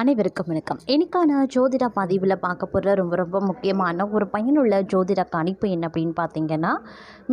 அனைவருக்கும் வணக்கம். எனக்கான ஜோதிட பதிவில் பார்க்க போகிற ரொம்ப ரொம்ப முக்கியமான ஒரு பயனுள்ள ஜோதிட கணிப்பு என்ன அப்படின்னு பார்த்தீங்கன்னா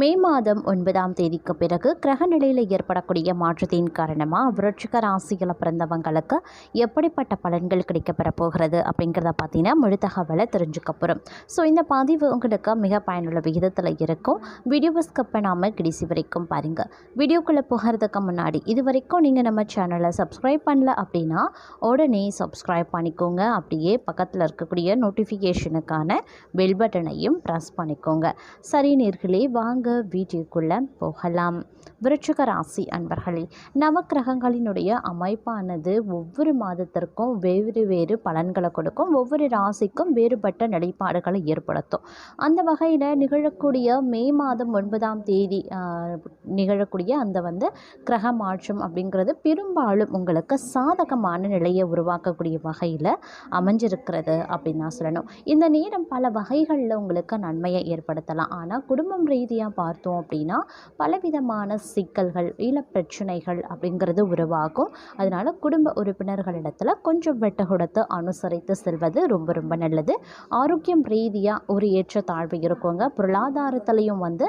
மே மாதம் ஒன்பதாம் தேதிக்கு பிறகு கிரக நிலையில் ஏற்படக்கூடிய மாற்றத்தின் காரணமாக விருட்சிக ராசியில் பிறந்தவங்களுக்கு எப்படிப்பட்ட பலன்கள் கிடைக்கப்பெற போகிறது அப்படிங்கிறத பார்த்தீங்கன்னா முழு தகவலை தெரிஞ்சுக்க போகிறோம் ஸோ இந்த பதிவு உங்களுக்கு மிக பயனுள்ள விகிதத்தில் இருக்கும். வீடியோவை ஸ்கிப் பண்ணாமல் கடைசி வரைக்கும் பாருங்கள் வீடியோக்குள்ளே போகிறதுக்கு முன்னாடி இது வரைக்கும் நீங்கள் நம்ம சேனலை சப்ஸ்கிரைப் பண்ணல அப்படின்னா உடனே சப் சப்ஸ்கிரைப் பண்ணிக்கோங்க. அப்படியே பக்கத்தில் இருக்கக்கூடிய நோட்டிஃபிகேஷனுக்கான பெல் பட்டனையும் ப்ரெஸ் பண்ணிக்கோங்க. சரி நேர்களே வாங்க வீடியோக்குள்ளே போகலாம். விருட்சிக ராசி அன்பர்களே நவக்கிரகங்களினுடைய அமைப்பானது ஒவ்வொரு மாதத்திற்கும் வேறு வேறு பலன்களை கொடுக்கும். ஒவ்வொரு ராசிக்கும் வேறுபட்ட நிலைப்பாடுகளை ஏற்படுத்தும். அந்த வகையில் நிகழக்கூடிய மே மாதம் ஒன்பதாம் தேதி நிகழக்கூடிய அந்த வந்து கிரக மாற்றம் அப்படிங்கிறது பெரும்பாலும் உங்களுக்கு சாதகமான நிலையை உருவாக்கக்கூடிய வகையில் அமைஞ்சிருக்கிறது அப்படின்னு தான் சொல்லணும். இந்த நேரம் பல வகைகளில் உங்களுக்கு நன்மையை ஏற்படுத்தலாம். ஆனால் குடும்பம் ரீதியாக பார்த்தோம் அப்படின்னா பலவிதமான சிக்கல்கள் இல்ல பிரச்சனைகள் அப்படிங்கிறது உருவாகும். அதனால் குடும்ப உறுப்பினர்களிடத்தில் கொஞ்சம் வெட்ட கொடுத்து அனுசரித்து செல்வது ரொம்ப ரொம்ப நல்லது. ஆரோக்கியம் ரீதியாக ஒரு ஏற்றத்தாழ்வு இருக்குங்க. பொருளாதாரத்திலையும் வந்து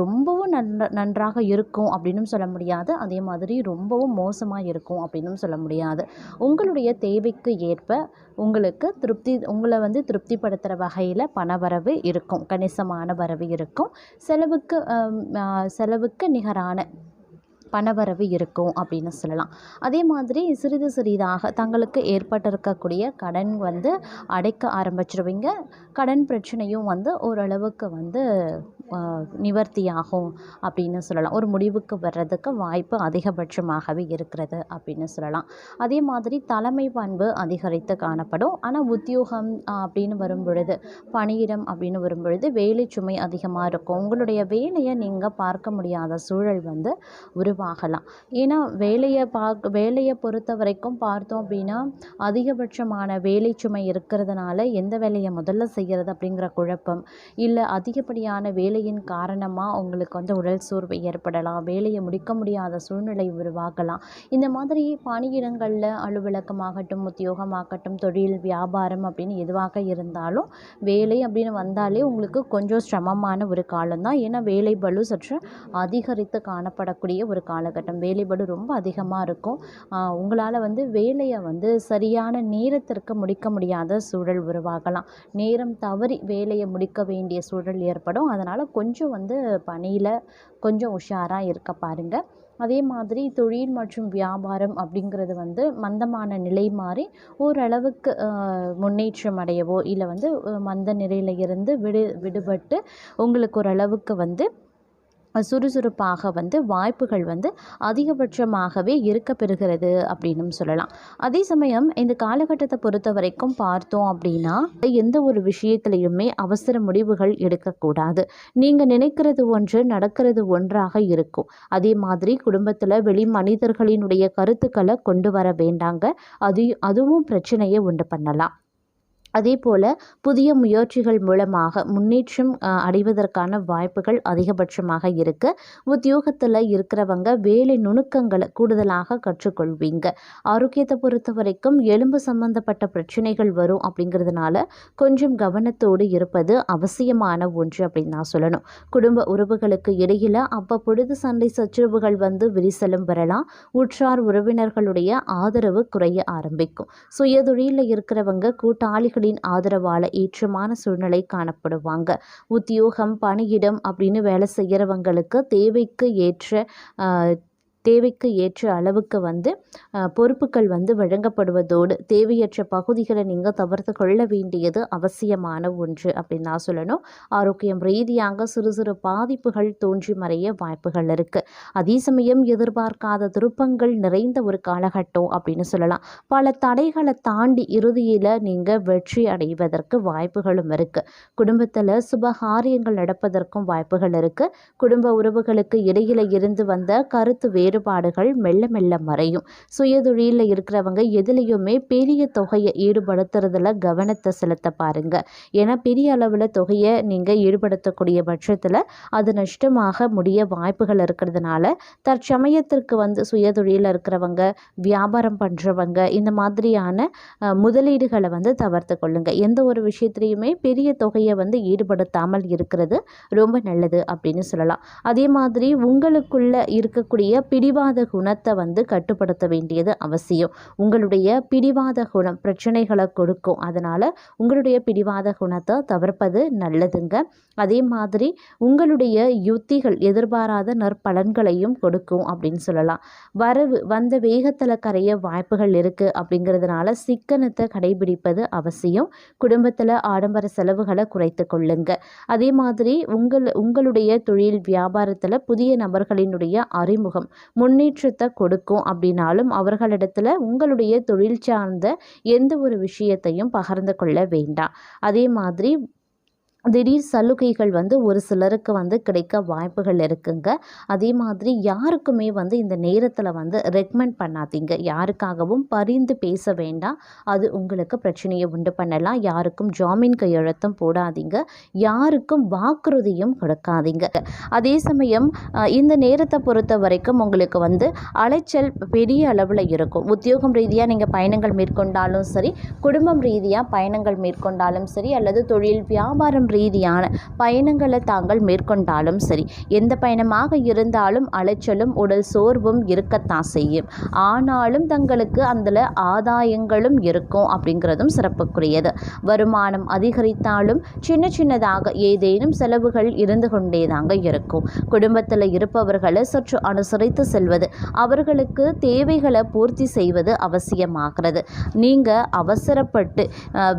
ரொம்பவும் நன்ற நன்றாக இருக்கும் அப்படின்னு சொல்ல முடியாது. அதே மாதிரி ரொம்பவும் மோசமாக இருக்கும் அப்படின்னு சொல்ல முடியாது. உங்களுடைய தேவைக்கு ஏற்ப உங்களுக்கு திருப்தி உங்களை வந்து திருப்திப்படுத்துகிற வகையில் பணவரவு இருக்கும். கணிசமான வரவு இருக்கும். செலவுக்கு செலவுக்கு நிகரான பணவரவு இருக்கும் அப்படின்னு சொல்லலாம். அதே மாதிரி சிறிது சிறிதாக தங்களுக்கு ஏற்பட்டிருக்கக்கூடிய கடன் வந்து அடைக்க ஆரம்பிச்சிருவீங்க. கடன் பிரச்சனையும் வந்து ஓரளவுக்கு வந்து நிவர்த்தியாகும் அப்படின்னு சொல்லலாம். ஒரு முடிவுக்கு வர்றதுக்கு வாய்ப்பு அதிகபட்சமாகவே இருக்கிறது அப்படின்னு சொல்லலாம். அதே மாதிரி தலைமை பண்பு அதிகரித்து காணப்படும். ஆனால் உத்தியோகம் அப்படின்னு வரும் பொழுது பணியிடம் அப்படின்னு வரும் பொழுது வேலை சுமை அதிகமாக இருக்கும். உங்களுடைய வேலையை நீங்கள் பார்க்க முடியாத சூழல் வந்து உருவாகலாம். ஏன்னா வேலையை பார்க்க வேலையை பொறுத்த வரைக்கும் பார்த்தோம் அப்படின்னா அதிகபட்சமான வேலை சுமை இருக்கிறதுனால எந்த வேலையை முதல்ல செய்கிறது அப்படிங்கிற குழப்பம் இல்லை அதிகப்படியான வேலை வேலையின் காரணமாக உங்களுக்கு வந்து உடல் சோர்வு ஏற்படலாம். வேலையை முடிக்க முடியாத சூழ்நிலை உருவாகலாம். இந்த மாதிரி பணியிடங்களில் அலுவலகமாகட்டும் உத்தியோகமாகட்டும் தொழில் வியாபாரம் அப்படின்னு எதுவாக இருந்தாலும் வேலை அப்படின்னு வந்தாலே உங்களுக்கு கொஞ்சம் சிரமமான ஒரு காலம்தான். ஏன்னா வேலை பளு சற்று அதிகரித்து காணப்படக்கூடிய ஒரு காலகட்டம். வேலை பளு ரொம்ப அதிகமாக இருக்கும். உங்களால் வந்து வேலையை வந்து சரியான நேரத்திற்கு முடிக்க முடியாத சூழல் உருவாகலாம். நேரம் தவறி வேலையை முடிக்க வேண்டிய சூழல் ஏற்படும். அதனால் கொஞ்சம் வந்து பணியில் கொஞ்சம் உஷாராக இருக்க பாருங்கள் அதே மாதிரி தொழில் மற்றும் வியாபாரம் அப்படிங்கிறது வந்து மந்தமான நிலை மாறி ஓரளவுக்கு முன்னேற்றம் அடையவோ இல்லை வந்து மந்த நிலையில் இருந்து விடு விடுபட்டு உங்களுக்கு ஓரளவுக்கு வந்து சுறுசுறுப்பாக வந்து வாய்ப்புகள் வந்து அதிகபட்சமாகவே இருக்க பெறுகிறது அப்படின்னு சொல்லலாம். அதே சமயம் இந்த காலகட்டத்தை பொறுத்த வரைக்கும் பார்த்தோம் அப்படின்னா எந்த ஒரு விஷயத்திலையுமே அவசர முடிவுகள் எடுக்கக்கூடாது. நீங்கள் நினைக்கிறது ஒன்று நடக்கிறது ஒன்றாக இருக்கும். அதே மாதிரி குடும்பத்தில் வெளி மனிதர்களினுடைய கருத்துக்களை கொண்டு வர வேண்டாங்க. அது அதுவும் பிரச்சனையை உண்டு பண்ணலாம். அதே போல் புதிய முயற்சிகள் மூலமாக முன்னேற்றம் அடைவதற்கான வாய்ப்புகள் அதிகபட்சமாக இருக்கு. உத்தியோகத்தில் இருக்கிறவங்க வேலை நுணுக்கங்களை கூடுதலாக கற்றுக்கொள்வீங்க. ஆரோக்கியத்தை பொறுத்த வரைக்கும் எலும்பு சம்பந்தப்பட்ட பிரச்சனைகள் வரும் அப்படிங்கிறதுனால கொஞ்சம் கவனத்தோடு இருப்பது அவசியமான ஒன்று அப்படின்னு நான் சொல்லணும். குடும்ப உறவுகளுக்கு இடையில் அப்போ பொழுது சண்டை சச்சரவுகள் வந்து விரிசலும் வரலாம் உற்றார் உறவினர்களுடைய ஆதரவு குறைய ஆரம்பிக்கும். சுயதொழிலில் இருக்கிறவங்க கூட்டாளிகள் கூட்டாளிகளின் ஆதரவால் ஏற்றமான சூழ்நிலை காணப்படுவாங்க. உத்தியோகம் பணியிடம் அப்படின்னு வேலை செய்கிறவங்களுக்கு தேவைக்கு ஏற்ற தேவைக்கு ஏற்ற அளவுக்கு வந்து பொறுப்புகள் வந்து வழங்கப்படுவதோடு தேவையற்ற பகுதிகளை நீங்கள் தவிர்த்து கொள்ள வேண்டியது அவசியமான ஒன்று அப்படின்னு நான் சொல்லணும். ஆரோக்கியம் ரீதியாக சிறு சிறு பாதிப்புகள் தோன்றி மறைய வாய்ப்புகள் இருக்குது அதே சமயம் எதிர்பார்க்காத திருப்பங்கள் நிறைந்த ஒரு காலகட்டம் அப்படின்னு சொல்லலாம். பல தடைகளை தாண்டி இறுதியில் நீங்கள் வெற்றி அடைவதற்கு வாய்ப்புகளும் இருக்குது குடும்பத்தில் சுபகாரியங்கள் நடப்பதற்கும் வாய்ப்புகள் இருக்குது குடும்ப உறவுகளுக்கு இடையில இருந்து வந்த கருத்து வேறு வேறுபாடுகள் மெல்ல மெல்ல மறையும். சுயதொழிலில் இருக்கிறவங்க எதுலேயுமே பெரிய தொகையை ஈடுபடுத்துறதுல கவனத்தை செலுத்த பாருங்க. ஏன்னா பெரிய அளவில் தொகையை நீங்கள் ஈடுபடுத்தக்கூடிய பட்சத்தில் அது நஷ்டமாக முடிய வாய்ப்புகள் இருக்கிறதுனால தற்சமயத்திற்கு வந்து சுயதொழிலில் இருக்கிறவங்க வியாபாரம் பண்ணுறவங்க இந்த மாதிரியான முதலீடுகளை வந்து தவிர்த்து கொள்ளுங்க. எந்த ஒரு விஷயத்துலையுமே பெரிய தொகையை வந்து ஈடுபடுத்தாமல் இருக்கிறது ரொம்ப நல்லது அப்படின்னு சொல்லலாம். அதே மாதிரி உங்களுக்குள்ள இருக்கக்கூடிய பிடிவாத குணத்தை வந்து கட்டுப்படுத்த வேண்டியது அவசியம். உங்களுடைய பிடிவாத குணம் பிரச்சனைகளை கொடுக்கும். அதனால் உங்களுடைய பிடிவாத குணத்தை தவிர்ப்பது நல்லதுங்க. அதே மாதிரி உங்களுடைய யுத்திகள் எதிர்பாராத நற்பலன்களையும் கொடுக்கும் அப்படின்னு சொல்லலாம். வரவு வந்த வேகத்தில் கரைய வாய்ப்புகள் இருக்குது அப்படிங்கிறதுனால சிக்கனத்தை கடைபிடிப்பது அவசியம். குடும்பத்தில் ஆடம்பர செலவுகளை குறைத்து கொள்ளுங்க. அதே மாதிரி உங்கள் உங்களுடைய தொழில் வியாபாரத்தில் புதிய நபர்களினுடைய அறிமுகம் முன்னேற்றத்தை கொடுக்கும் அப்படின்னாலும் அவர்களிடத்துல உங்களுடைய தொழில் சார்ந்த எந்த ஒரு விஷயத்தையும் பகிர்ந்து கொள்ள வேண்டாம். அதே மாதிரி திடீர் சலுகைகள் வந்து ஒரு சிலருக்கு வந்து கிடைக்க வாய்ப்புகள் இருக்குங்க. அதே மாதிரி யாருக்குமே வந்து இந்த நேரத்தில் வந்து ரெக்கமெண்ட் பண்ணாதீங்க. யாருக்காகவும் பரிந்து பேச வேண்டாம். அது உங்களுக்கு பிரச்சனையை உண்டு பண்ணலாம். யாருக்கும் ஜாமீன் கையெழுத்தும் போடாதீங்க. யாருக்கும் வாக்குறுதியும் கொடுக்காதீங்க. அதே சமயம் இந்த நேரத்தை பொறுத்த வரைக்கும் உங்களுக்கு வந்து அலைச்சல் பெரிய அளவில் இருக்கும். உத்தியோகம் ரீதியாக நீங்கள் பயணங்கள் மேற்கொண்டாலும் சரி குடும்பம் ரீதியாக பயணங்கள் மேற்கொண்டாலும் சரி அல்லது தொழில் வியாபாரம் ரீதியான பயணங்களை தாங்கள் மேற்கொண்டாலும் சரி. எந்த பயணமாக இருந்தாலும் அலைச்சலும் உடல் சோர்வும் இருக்கத்தான் செய்யும். ஆனாலும் தங்களுக்கு அதில் ஆதாயங்களும் இருக்கும் அப்படிங்கிறதும் சிறப்புக்குரியது. வருமானம் அதிகரித்தாலும் சின்ன சின்னதாக ஏதேனும் செலவுகள் இருந்து கொண்டே தாங்க இருக்கும். குடும்பத்தில் இருப்பவர்களை சற்று அனுசரித்து செல்வது அவர்களுக்கு தேவைகளை பூர்த்தி செய்வது அவசியமாகிறது. நீங்கள் அவசரப்பட்டு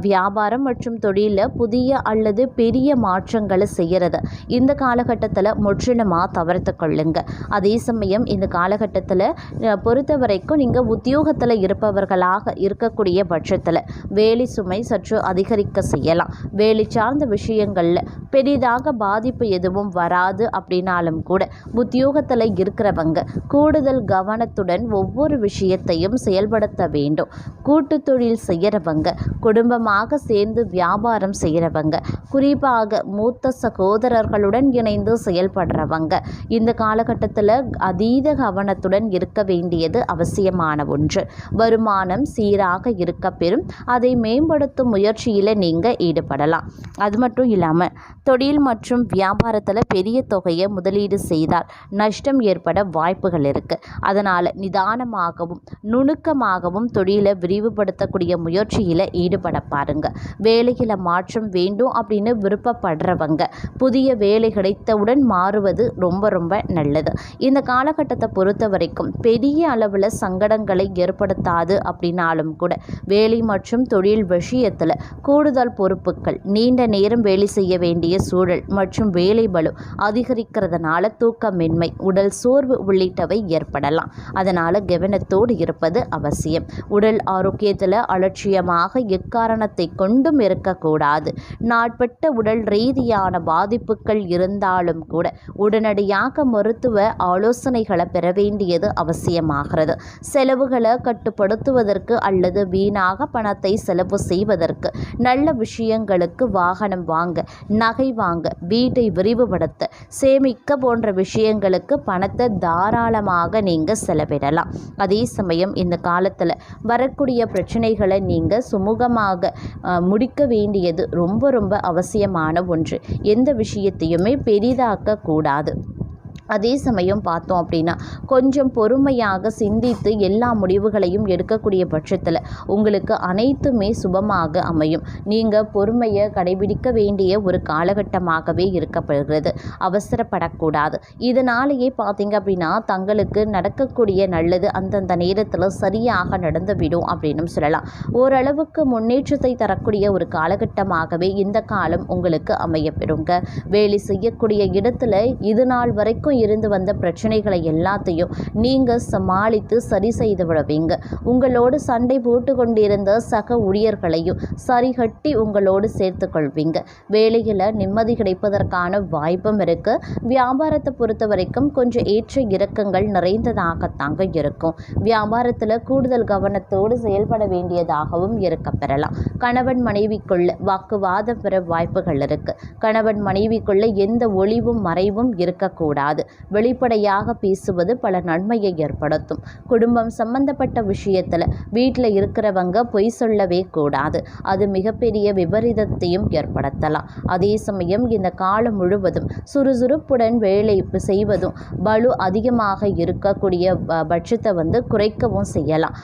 வியாபாரம் மற்றும் தொழிலில் புதிய அல்லது பெரிய மாற்றங்களை செய்கிறது இந்த காலகட்டத்தில் முற்றிலுமாக தவிர்த்து கொள்ளுங்க. அதே சமயம் இந்த காலகட்டத்தில் பொறுத்த வரைக்கும் நீங்கள் உத்தியோகத்தில் இருப்பவர்களாக இருக்கக்கூடிய பட்சத்தில் வேலை சுமை சற்று அதிகரிக்க செய்யலாம். வேலை சார்ந்த விஷயங்களில் பெரிதாக பாதிப்பு எதுவும் வராது அப்படின்னாலும் கூட உத்தியோகத்தில் இருக்கிறவங்க கூடுதல் கவனத்துடன் ஒவ்வொரு விஷயத்தையும் செயல்படுத்த வேண்டும். கூட்டு தொழில் செய்கிறவங்க குடும்பமாக சேர்ந்து வியாபாரம் செய்கிறவங்க குறிப்பாக மூத்த சகோதரர்களுடன் இணைந்து செயல்படுறவங்க. இந்த காலகட்டத்தில் அதீத கவனத்துடன் இருக்க வேண்டியது அவசியமான ஒன்று. வருமானம் சீராக இருக்க பெறும். அதை மேம்படுத்தும் முயற்சியில் நீங்கள் ஈடுபடலாம். அது மட்டும் இல்லாமல் தொழில் மற்றும் வியாபாரத்தில் பெரிய தொகையை முதலீடு செய்தால் நஷ்டம் ஏற்பட வாய்ப்புகள் இருக்குது அதனால் நிதானமாகவும் நுணுக்கமாகவும் தொழிலை விரிவுபடுத்தக்கூடிய முயற்சியில் ஈடுபட பாருங்கள் வேலையில் மாற்றம் வேண்டும் அப்படின்னு விருப்பப்படுறவங்க. புதிய வேலை கிடைத்தவுடன் மாறுவது ரொம்ப ரொம்ப நல்லது. இந்த காலகட்டத்தை பொறுத்த வரைக்கும் பெரிய அளவில் சங்கடங்களை ஏற்படுத்தாது அப்படின்னாலும் கூட வேலை மற்றும் தொழில் விஷயத்தில் கூடுதல் பொறுப்புகள் நீண்ட நேரம் வேலை செய்ய வேண்டிய சூழல் மற்றும் வேலை பலு அதிகரிக்கிறதுனால தூக்கமின்மை உடல் சோர்வு உள்ளிட்டவை ஏற்படலாம். அதனால் கவனத்தோடு இருப்பது அவசியம். உடல் ஆரோக்கியத்தில் அலட்சியமாக எக்காரணத்தை கொண்டும் இருக்கக்கூடாது. நாட்பட்ட உடல் ரீதியான பாதிப்புகள் இருந்தாலும் கூட உடனடியாக மருத்துவ ஆலோசனைகளை பெற வேண்டியது அவசியமாகிறது. செலவுகளை கட்டுப்படுத்துவதற்கு அல்லது வீணாக பணத்தை செலவு செய்வதற்கு நல்ல விஷயங்களுக்கு வாகனம் வாங்க நகை வாங்க வீட்டை விரிவுபடுத்த சேமிக்க போன்ற விஷயங்களுக்கு பணத்தை தாராளமாக நீங்கள் செலவிடலாம். அதே சமயம் இந்த காலத்தில் வரக்கூடிய பிரச்சனைகளை நீங்கள் சுமூகமாக முடிக்க வேண்டியது ரொம்ப ரொம்ப அவசியம். அவசியமான ஒன்று. எந்த விஷயத்தையுமே பெரிதாக்க கூடாது. அதே சமயம் பார்த்தோம் அப்படின்னா கொஞ்சம் பொறுமையாக சிந்தித்து எல்லா முடிவுகளையும் எடுக்கக்கூடிய பட்சத்தில் உங்களுக்கு அனைத்துமே சுபமாக அமையும். நீங்கள் பொறுமையை கடைபிடிக்க வேண்டிய ஒரு காலகட்டமாகவே இருக்கப்படுகிறது அவசரப்படக்கூடாது. இதனாலேயே பார்த்தீங்க அப்படின்னா தங்களுக்கு நடக்கக்கூடிய நல்லது அந்தந்த நேரத்தில் சரியாக நடந்துவிடும் அப்படின்னு சொல்லலாம். ஓரளவுக்கு முன்னேற்றத்தை தரக்கூடிய ஒரு காலகட்டமாகவே இந்த காலம் உங்களுக்கு அமையப்பெறுங்க வேலை செய்யக்கூடிய இடத்துல இது நாள் வரைக்கும் வரைக்கும் இருந்து வந்த பிரச்சனைகளை எல்லாத்தையும் நீங்கள் சமாளித்து சரி செய்து விடுவீங்க. உங்களோடு சண்டை போட்டு கொண்டிருந்த சக ஊழியர்களையும் சரிகட்டி உங்களோடு சேர்த்து கொள்வீங்க. வேலையில் நிம்மதி கிடைப்பதற்கான வாய்ப்பும் இருக்குது வியாபாரத்தை பொறுத்த வரைக்கும் கொஞ்சம் ஏற்ற இறக்கங்கள் நிறைந்ததாகத்தாங்க இருக்கும். வியாபாரத்தில் கூடுதல் கவனத்தோடு செயல்பட வேண்டியதாகவும் இருக்க பெறலாம். கணவன் மனைவிக்குள்ள வாக்குவாதம் பெற வாய்ப்புகள் இருக்குது கணவன் மனைவிக்குள்ள எந்த ஒளிவும் மறைவும் இருக்கக்கூடாது. வெளிப்படையாக பேசுவது பல நன்மையை ஏற்படுத்தும். குடும்பம் சம்பந்தப்பட்ட விஷயத்தில் வீட்டில் இருக்கிறவங்க பொய் சொல்லவே கூடாது. அது மிகப்பெரிய விபரீதத்தையும் ஏற்படுத்தலாம். அதே சமயம் இந்த காலம் முழுவதும் சுறுசுறுப்புடன் வேலை செய்வதும் பலு அதிகமாக இருக்கக்கூடிய ப- பட்சத்தை வந்து குறைக்கவும் செய்யலாம்.